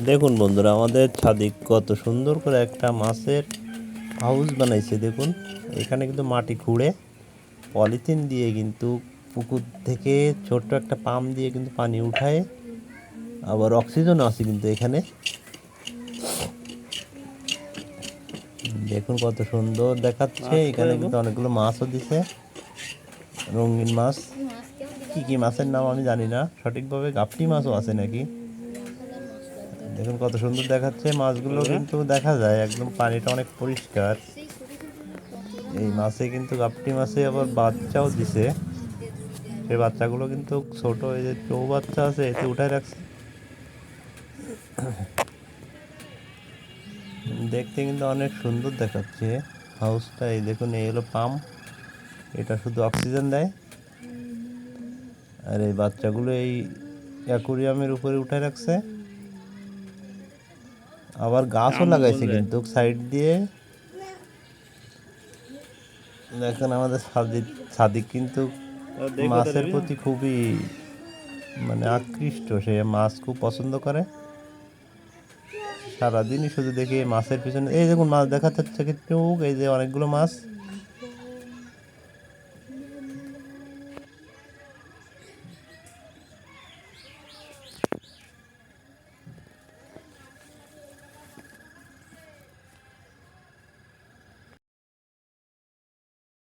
দেখুন বন্ধুরা আমাদের ছাদিক কত সুন্দর করে একটা মাছের হাউস বানাইছে দেখুন। এখানে কিন্তু মাটি খুঁড়ে পলিথিন দিয়ে কিন্তু পুকুর থেকে ছোট্ট একটা পাম্প দিয়ে কিন্তু পানি উঠায় আবার অক্সিজেনও আছে কিন্তু এখানে। দেখুন কত সুন্দর দেখাচ্ছে এখানে কিন্তু অনেকগুলো মাছও দিছে রঙিন মাছ। কি কি মাছের নাম আমি জানি না সঠিকভাবে গাপটি মাছও আছে নাকি? দেখুন কত সুন্দর দেখাচ্ছে। মাছগুলো কিন্তু দেখা যায়, একদম পানিটা অনেক পরিষ্কার। এই মাছে কিন্তু গাপটি মাছে আবার বাচ্চাও দিছে। সেই বাচ্চাগুলো কিন্তু ছোট, এই যে চৌ বাচ্চা আছে, এতে উঠায় রাখছে। দেখতে কিন্তু অনেক সুন্দর দেখাচ্ছে। হাউসটা, এই দেখুন, এই হলো পাম্প। এটা শুধু অক্সিজেন দেয়। আর এই বাচ্চাগুলো এই অ্যাকুরিয়ামের উপরে উঠে রাখছে। আবার গাছও লাগাইছে কিন্তু সাইড দিয়ে। দেখেন আমাদের সাদিক সাদিক কিন্তু মাছের প্রতি খুবই মানে আকৃষ্ট। সে মাছ খুব পছন্দ করে। সারাদিনই শুধু দেখি মাছের পিছনে। এই দেখুন মাছ দেখা যাচ্ছে কিন্তু এই যে অনেকগুলো মাছ।